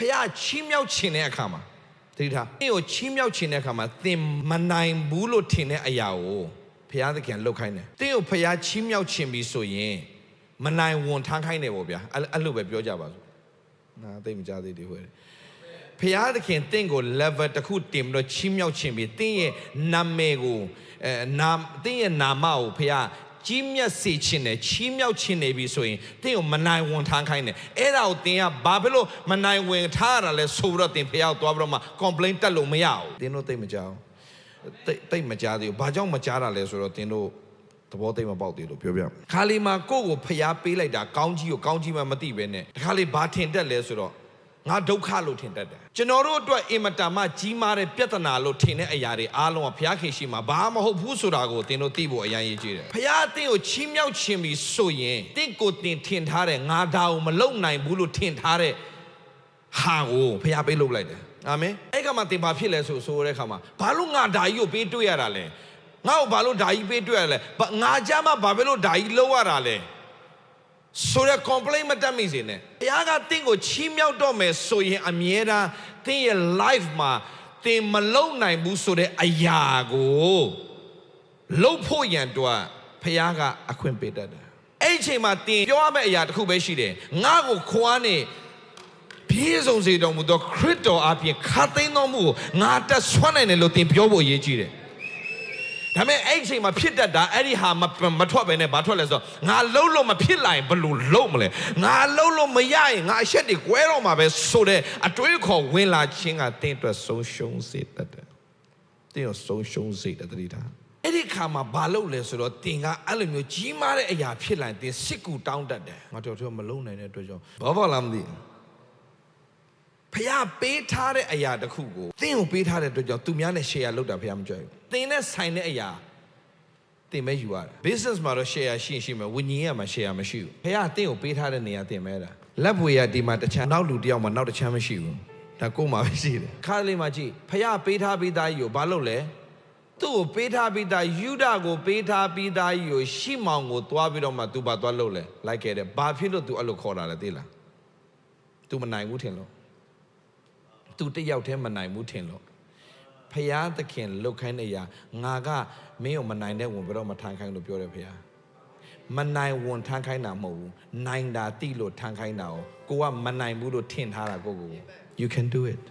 ဖះချီးမြှောက်ခြင်းတဲ့အခါမှာတတိထားသင်ကိုချီးမြှောက်ခြင်းတဲ့အခါမှာသင်မနိုင်ဘူးလို့ထင်တဲ့အရာကိုဖះသခင်လှုပ်ခိုင်းတယ်သင်ကိုဖះချီးမြှောက်ခြင်းပြီဆိုရင်မနိုင်ဝန်ထမ်းခိုင်းတယ်ပေါ့ဗျာအဲ့အဲ့လိုပဲပြောကြပါစို့နာသိပ်မကြသေးတယ်ဟဲ့ဖျားသခင်တင့်ကို level တစ်ခုတင်ပြီးတော့ချီးမြှောက်ခြင်းပြီးတင့်ရဲ့နာမည်ကိုအဲနာတင့်ရဲ့နာမကိုဖျား ကြီးမြတ်စေခြင်းနဲ့ချီးမြှောက်ခြင်းနေပြီဆိုရင်တင့်ကိုမနိုင်ဝန်ထမ်းခိုင်းတယ်အဲ့ဒါကိုတင်ကဘာဖြစ်လို့မနိုင်ဝန်ထားရတာလဲဆိုပြီးတော့တင်ဖျားကိုသွားပြီးတော့မှ complain တက်လို့မရဘူးတင်းတို့သိပ်မကြောက်တိတ်တိတ်မကြားသေးဘူးဘာကြောင့်မကြားတာလဲဆိုတော့တင်းတို့သဘောသိပ်မပေါက်သေးလို့ပြောပြခါလီမှာကိုယ့်ကိုဖျားပေးလိုက်တာကောင်းကြီးကိုကောင်းကြီးမှမသိပဲနဲ့တခါလေဘာထင်တက်လဲဆိုတော့ ငါဒုက္ခလို့ထင်တတ်တယ်ကျွန်တော်တို့အတွက်အင်မတန်မှကြီးမားတဲ့ပြဿနာလို့ထင်တဲ့အရာတွေအားလုံးကဘုရားခင်ရှိမှာဘာမဟုတ်ဘူးဆိုတာကိုသင်တို့သိဖို့အရန်ရည်ကြီးတယ်ဘုရားအသင်ကိုချီးမြှောက်ခြင်းပြီးဆိုရင်တင့်ကိုတင်ထင်ထားတဲ့ငါဒါကိုမလုံနိုင်ဘူးလို့ထင်ထားတဲ့ဟာကိုဘုရားပေးလုပ်လိုက်တယ်အာမင်အဲ့ကမှသင်ဘာဖြစ်လဲဆိုဆိုတဲ့အခါမှာဘာလို့ငါဒါကြီးကိုပေးတွေ့ရတာလဲငါ့ကိုဘာလို့ဒါကြီးပေးတွေ့ရလဲဘာငါကြမှာဘာဖြစ်လို့ဒါကြီးလုပ်ရတာလဲ ဆိုရ complain မတက်မိစေနဲ့ဘုရားကတင့်ကိုချီးမြှောက်တော့မယ်ဆိုရင်အမြဲတမ်းတင့်ရဲ့ life မှာတင်မလုံနိုင်ဘူးဆိုတဲ့အရာကိုလုံဖို့ရန်တော့ဘုရားကအခွင့်ပေးတတ်တယ်အဲ့ဒီအချိန်မှာတင်ပြောရမယ့်အရာတစ်ခုပဲရှိတယ်ငါ့ကိုခွားနေပြည့်စုံစေတော်မူသောခရစ်တော်အပြင်ခတ်သိမ်းတော်မူကိုငါတက်ဆွမ်းနိုင်တယ်လို့တင်ပြောဖို့အရေးကြီးတယ် ဒါပေမဲ့အဲ့ဒီအချိန်မှာဖြစ်တတ်တာအဲ့ဒီဟာမမထွက်ပဲနဲ့ဘာထွက်လဲဆိုတော့ငါလှုပ်လို့မဖြစ်လာရင်ဘယ်လို့လှုပ်မလဲငါလှုပ်လို့မရရင်ငါအရှက်တွေကွဲတော့မှာပဲဆိုတဲ့အတွေးခေါ်ဝင်လာခြင်းကတင်းအတွက်ဆုံးရှုံးစေတတ်တယ်တင်းကိုဆုံးရှုံးစေတဲ့တတိထားအဲ့ဒီခါမှာဘာလုပ်လဲဆိုတော့တင်ကအဲ့လိုမျိုးကြီးမားတဲ့အရာဖြစ်လာရင်တင်စစ်ကူတောင်းတတ်တယ်ငါတို့တို့မလုံနိုင်တဲ့အတွက်ကြောင့်ဘာဘာလာမသိဘူး ဖះပေးထားတဲ့အရာတစ်ခုကိုသင်ကိုပေးထားတဲ့အတွက်ကြောင့်သူများနဲ့ share လုပ်တာဖះမကြိုက်ဘူးသင်နဲ့ဆိုင်တဲ့အရာသင်ပဲယူရတာ business မှာတော့ share ရှိရှိမယ်ဝิญဉာဏ်မှာ share မရှိဘူးဖះသင်ကိုပေးထားတဲ့နေရာသင်ပဲတာလက်ဘွေရဒီမှာတချမ်းနောက်လူတယောက်မှာနောက်တချမ်းမရှိဘူးဒါကိုမှပဲရှိတယ်ခါလေးမှာကြည့်ဖះပေးထားပြီးသားကြီးကိုဘာလုပ်လဲသူ့ကိုပေးထားပြီးသားယူဒကိုပေးထားပြီးသားကြီးကိုရှီမောင်ကိုသွားပြီးတော့မှသူဘာသွားလုပ်လဲလိုက်ခဲ့တယ်ဘာဖြစ်လို့သူအဲ့လိုခေါ်တာလဲသိလား तू မနိုင်ဘူးထင်လို့ သူတစ်ယောက်တည်းမနိုင်ဘူးထင်လို့ဖယားသခင်လုတ်ခိုင်းတဲ့အရာငါကမင်းကိုမနိုင်တဲ့ဝင်ဘယ်တော့မထမ်းခိုင်းလို့ပြောတယ်ဖယားမနိုင်ဝင်ထမ်းခိုင်းတာမဟုတ်ဘူးနိုင်တာတိလို့ထမ်းခိုင်းတာကိုကိုကမနိုင်ဘူးလို့ထင်ထားတာကိုကို you can do it